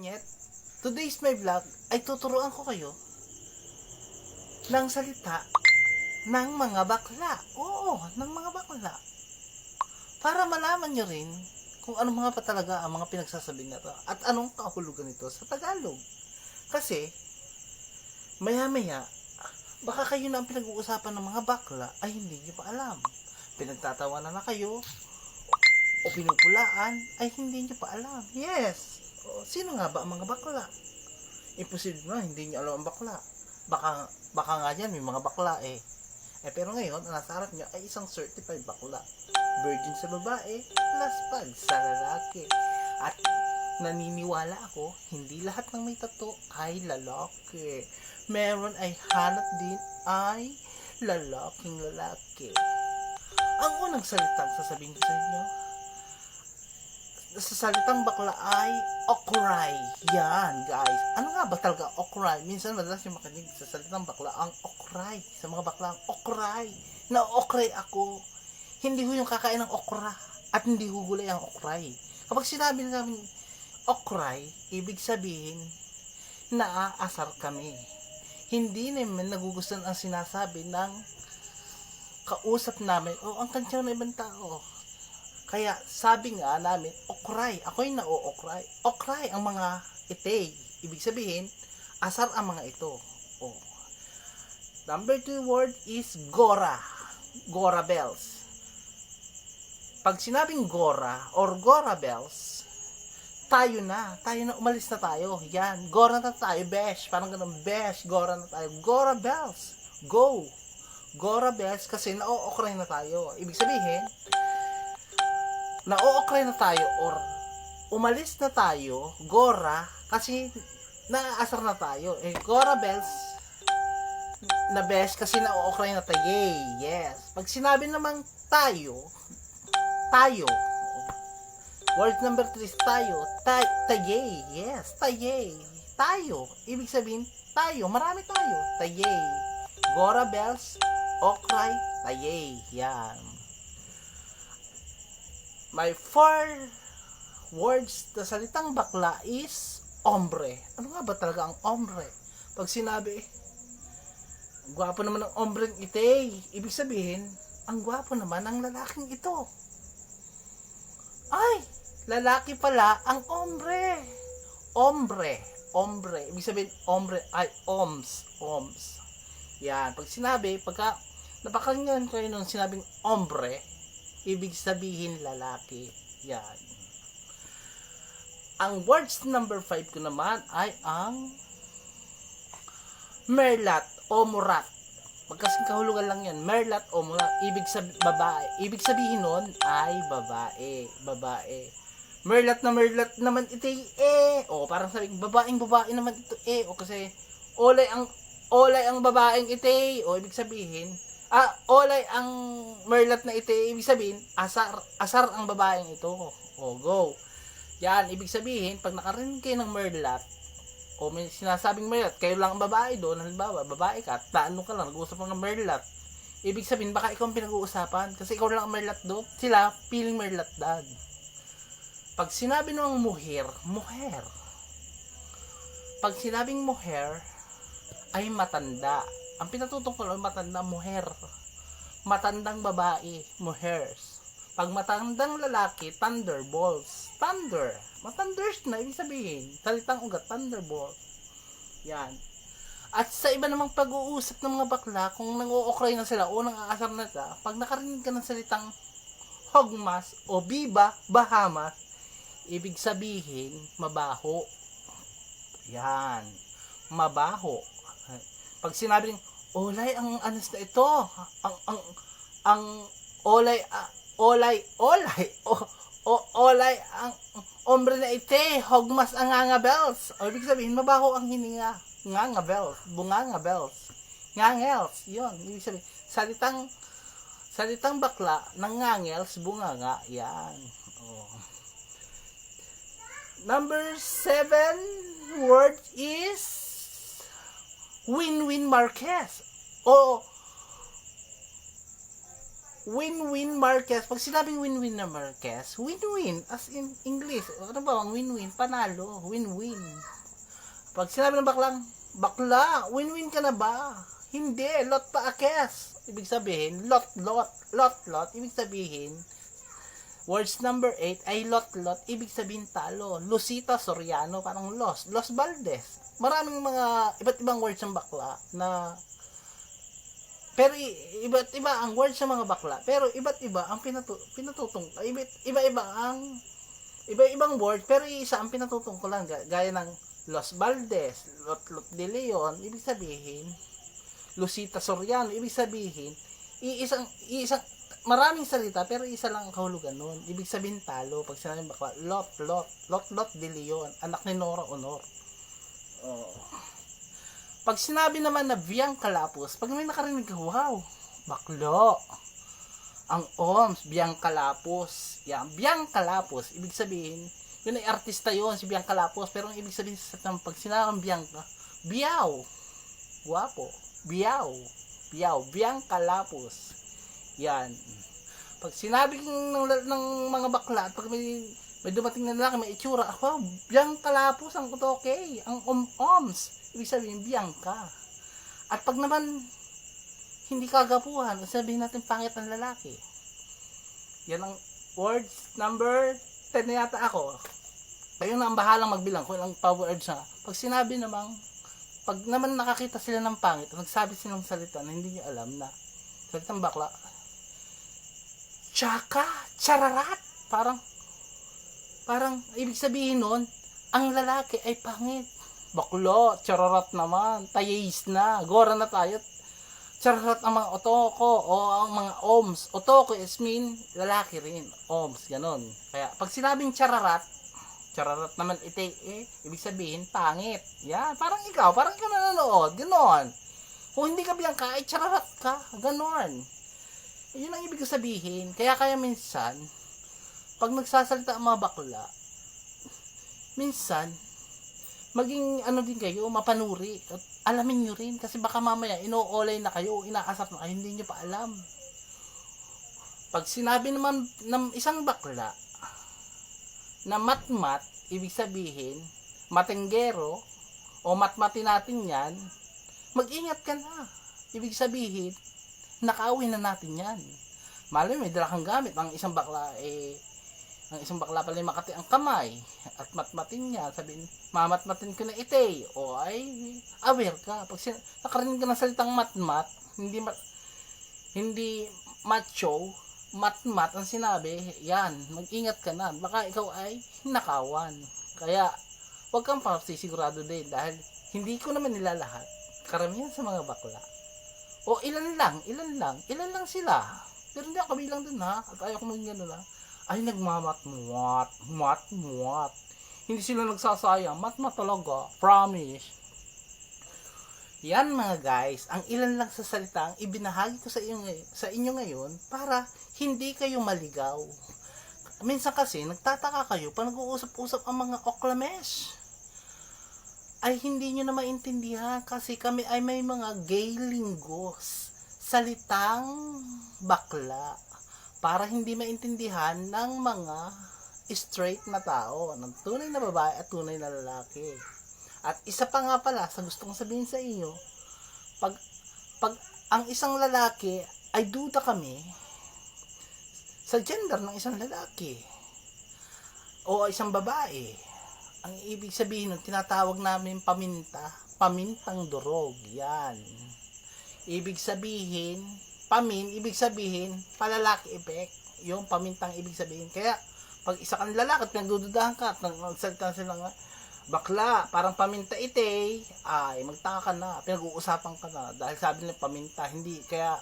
Yet, today's my vlog ay tuturuan ko kayo ng salita ng mga bakla. Oo, ng mga bakla. Para malaman nyo rin kung ano mga pa talaga ang mga pinagsasabi na at anong kahulugan nito sa Tagalog. Kasi, maya-maya, baka kayo na ang pinag-uusapan ng mga bakla ay hindi nyo pa alam. Pinagtatawanan na kayo o pinupulaan ay hindi nyo pa alam. Yes, o, sino nga ba ang mga bakla? Imposible na, hindi niyo alam ang bakla. Baka, baka nga dyan, may mga bakla eh. Eh, pero ngayon, ang nasa harap niyo ay isang certified bakla. Virgin sa babae, plus pag sa lalaki. At naniniwala ako, hindi lahat ng may tato ay lalaki. Meron ay hanap din ay lalaking lalaki. Ang unang salitang sasabihin ko sa inyo, sa salitang bakla ay okray. Yan, guys. Ano nga ba talaga okray? Minsan madalas yung makinig sa salitang bakla ang okray. Sa mga bakla ang okray. Na okray ako. Hindi ho yung kakain ng okra. At hindi ho gulay ang okray. Kapag sinabi namin okray, ibig sabihin naaasar kami. Hindi naman nagugustuhan ang sinasabi ng kausap namin o ang kantyaw na ibang tao. Kaya sabi nga namin, okray. Ako'y na-okray. Okray ang mga itay. Ibig sabihin, asar ang mga ito. Oh. Number two word is Gora. Gora bells. Pag sinabing Gora or Gora bells, tayo na. Tayo na, umalis na tayo. Yan. Gora na tayo, besh. Parang ganun, besh. Gora na tayo. Gora bells. Go. Gora bells kasi na-okray na tayo. Ibig sabihin, na-okray na tayo or umalis na tayo, Gora, kasi naaasar na tayo. Eh, Gora bells, na best kasi na-okray na tayo. Yes. Pag sinabi namang tayo, tayo, word number 3 is tayo, tay, tayay, yes, tayay, tayo. Ibig sabihin, tayo, marami tayo, tayay. Gora bells, okray, tayay, yan. My four words na salitang bakla is ombre. Ano nga ba talaga ang ombre? Pag sinabi, gwapo naman ang ombreng ite, ibig sabihin, ang gwapo naman ang lalaking ito. Ay, lalaki pala ang ombre. Ombre, ombre. Ibig sabihin, ombre ay oms, oms. Yan, pag sinabi, pagka napakinggan ko yun nung sinabing ombre, ibig sabihin lalaki. Yan. Ang words number 5 ko naman ay ang merlat o murat. Magkasing kahulugan lang yan. Merlat o murat. Ibig sabi, babae. Ibig sabihin nun ay babae. Babae. Merlat na merlat naman ito eh. O parang sabi, babaeng babae naman ito eh. O kasi, olay ang olay ang babaeng ite. O ibig sabihin, ah, olay ang merlat na ite. Ibig sabihin, asar, asar ang babaeng ito. O go. Yan, ibig sabihin, pag nakarinig kayo ng merlat, o may sinasabing merlat, kayo lang ang babae doon, halimbawa, babae ka, taano ka lang, nag-uusap ng merlat. Ibig sabihin, baka ikaw ang pinag-uusapan, kasi ikaw lang ang merlat doon, sila, feeling merlat dad. Pag sinabi ng muher, muher. Pag sinabing muher, ay matanda. Ang pinatutungkol ay matanda, muher. Matandang babae, muhers. Pag matandang lalaki, thunderbolts. Thunder. Matanders na, ibig sabihin. Salitang ugat, thunderbolt. Yan. At sa iba namang pag-uusap ng mga bakla, kung nang-uokray na sila o nang-aasar na sila, pag nakarinig ka ng salitang hogmas o biba, bahamas, ibig sabihin, mabaho. Yan. Mabaho. Pag sinabi ng, olay ang anas na ito, ang, ang, ang, olay, ah, olay, olay, o, o, olay, ang, ombre na ite, hogmas ang nganga bells. O, ibig sabihin, mabaho ang hininga. Nganga bells, bunganga bells. Ngangels, yun, ibig sabihin, salitang, salitang bakla ng ngangels, bunganga, yan. Oh. Number seven word is Win-Win Marquez. O Win-win Marquez. Pag sinabing win-win na Marquez, win-win. As in English. Ano ba ang win-win? Panalo. Win-win. Pag sinabi ng baklang, bakla, win-win ka na ba? Hindi, lot pa akes. Ibig sabihin, lot, lot, lot, lot. Ibig sabihin, words number 8 ay lot, lot. Ibig sabihin talo. Lucita Soriano, parang Los. Los Valdez. Maraming mga iba't ibang words ng bakla na pero iba't iba ang words sa mga bakla, pero iba't iba ang pinatu pinatutong iba-iba ang iba-ibang word pero isa ang pinatutungkulan Ga- gaya ng Los Valdez, Lot Lot de Leon, ibig sabihin Lucita Soriano, ibig sabihin iisang iisang maraming salita pero isa lang ang kahulugan nun. Ibig sabihin talo pag sinabing bakla, Lot Lot Lot Lot de Leon, anak ni Nora Honor. Oh. Pag sinabi naman na Biang Kalapos, pag may nakarinig ka, wow, baklo. Ang OMS, Biang Kalapos. Yan, Biang Kalapos. Ibig sabihin, yun ay artista yun, si Biang Kalapos. Pero ang ibig sabihin sa ng pag sinabing Biang Biyaw. Guwapo. Biyaw. Biyaw. Biang Kalapos. Yan. Pag sinabi ng, ng mga bakla, pag may may dumating na lalaki, may itsura, wow, biyang kalapos ang kutoke, ang om-oms. Ibig sabihin, biyang ka. At pag naman, hindi kagapuhan, sabihin natin pangit ang lalaki. Yan ang words number 10 na yata ako. Kayo na ang bahalang magbilang kung ilang pa words na. Pag sinabi namang, pag naman nakakita sila ng pangit, nagsabi sila ng salita na hindi nyo alam na, salitang bakla, tsaka, chararat, parang, parang, ibig sabihin nun, ang lalaki ay pangit. Baklo, chararat naman, tayis na, gora na tayo. Chararat ang mga otoko o ang mga oms. Otoko is mean, lalaki rin. Oms, ganon. Kaya, pag sinabing chararat, chararat naman ite, eh, ibig sabihin, pangit. Yan, parang ikaw, parang ikaw nanonood, ganon. Kung hindi ka biyang ka, ay chararat ka, ganon. Yun ang ibig sabihin. Kaya kaya minsan, pag nagsasalita ang mga bakla, minsan, maging ano din kayo, mapanuri. At alamin nyo rin. Kasi baka mamaya, ino-olay na kayo, inaasap na kayo, hindi nyo pa alam. Pag sinabi naman ng isang bakla, na matmat, ibig sabihin, matenggero, o matmati natin yan, mag-ingat ka na. Ibig sabihin, nakawin na natin yan. Malay may dala gamit. Ang isang bakla, eh, ang isang bakla pala makati ang kamay. At matmatin niya. Sabihin mamatmatin ko na ite o ay aware ka. Pag sin- nakarinig ka ng salitang matmat hindi mat hindi macho matmat ang sinabi yan mag-ingat ka na. Baka ikaw ay nakawan. Kaya wag kang sigurado din dahil hindi ko naman nila lahat karamihan sa mga bakla o ilan lang ilan lang ilan lang sila pero hindi ako bilang dun ha at ayaw ko maging gano'n ha ay nagmamat-muat, mat-muat. Hindi sila nagsasayang, mat-mat talaga, promise. Yan mga guys, ang ilan lang sa salita ang ibinahagi ko sa inyo, sa inyo ngayon para hindi kayo maligaw. Minsan kasi, nagtataka kayo pa nag-uusap-usap ang mga oklames. Ay hindi nyo na maintindihan kasi kami ay may mga gay lingues. Salitang bakla para hindi maintindihan ng mga straight na tao, ng tunay na babae at tunay na lalaki. At isa pa nga pala sa gusto kong sabihin sa inyo, pag pag ang isang lalaki ay duda kami sa gender ng isang lalaki o isang babae, ang ibig sabihin nun, tinatawag namin paminta, pamintang durog, yan. Ibig sabihin, pamin, ibig sabihin, palalaki effect. Yung pamintang ibig sabihin. Kaya, pag isa kang lalaki at nagdududahan ka at nag- nagsalita sila nga, bakla, parang paminta ite, ay, magtaka ka na, pinag-uusapan ka na. Dahil sabi nila paminta, hindi. Kaya,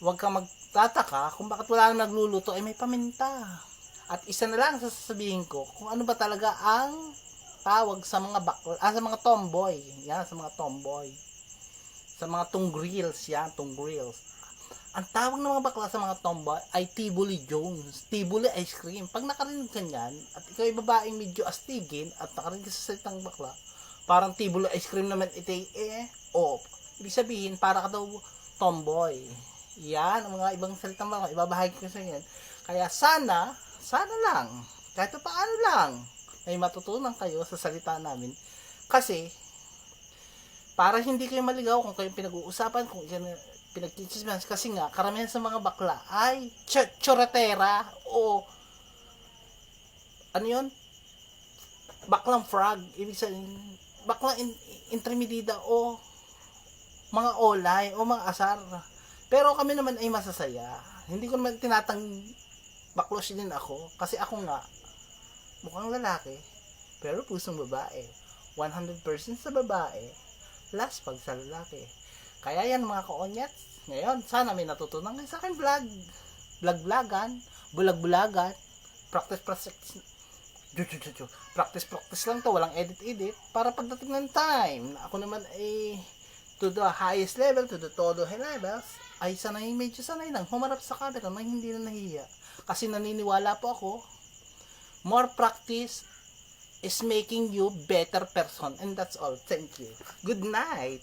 huwag kang magtataka kung bakit wala nang nagluluto, ay may paminta. At isa na lang ang sasabihin ko, kung ano ba talaga ang tawag sa mga bakla, ah, sa mga tomboy. Yan, sa mga tomboy sa mga tunggrills yan, tunggrills. Ang tawag ng mga bakla sa mga tomboy ay Tibuli Jones, Tibuli ice cream. Pag nakarinig ka niyan, at ikaw ay babaeng medyo astigin, at nakarinig ka sa salitang bakla, parang Tibuli ice cream naman ito eh, o, ibig sabihin, para ka daw tomboy. Yan, ang mga ibang salitang mga ibabahagi ko sa inyo. Kaya sana, sana lang, kahit pa paano lang, may matutunan kayo sa salita namin. Kasi, para hindi kayo maligaw kung kayo pinag-uusapan, kung yan pinagchichismas, kasi nga, karamihan sa mga bakla ay ch- choratera o ano yun? Baklang frog. Ibig sabihin, baklang in- intermedida o mga olay o mga asar. Pero kami naman ay masasaya. Hindi ko naman tinatang baklos din ako. Kasi ako nga, mukhang lalaki, pero pusong babae. 100% sa babae, last pag sa lalaki. Kaya yan mga kaonyats. Ngayon, sana may natutunan kayo sa akin vlog. Vlog-vlogan, bulag-bulagan, practice practice Ju, ju, ju, ju. practice practice lang to walang edit edit para pagdating ng time ako naman ay to the highest level to the todo levels ay sanay medyo sanay lang humarap sa camera nang hindi na nahiya kasi naniniwala po ako more practice is making you better person and that's all. Thank you. Good night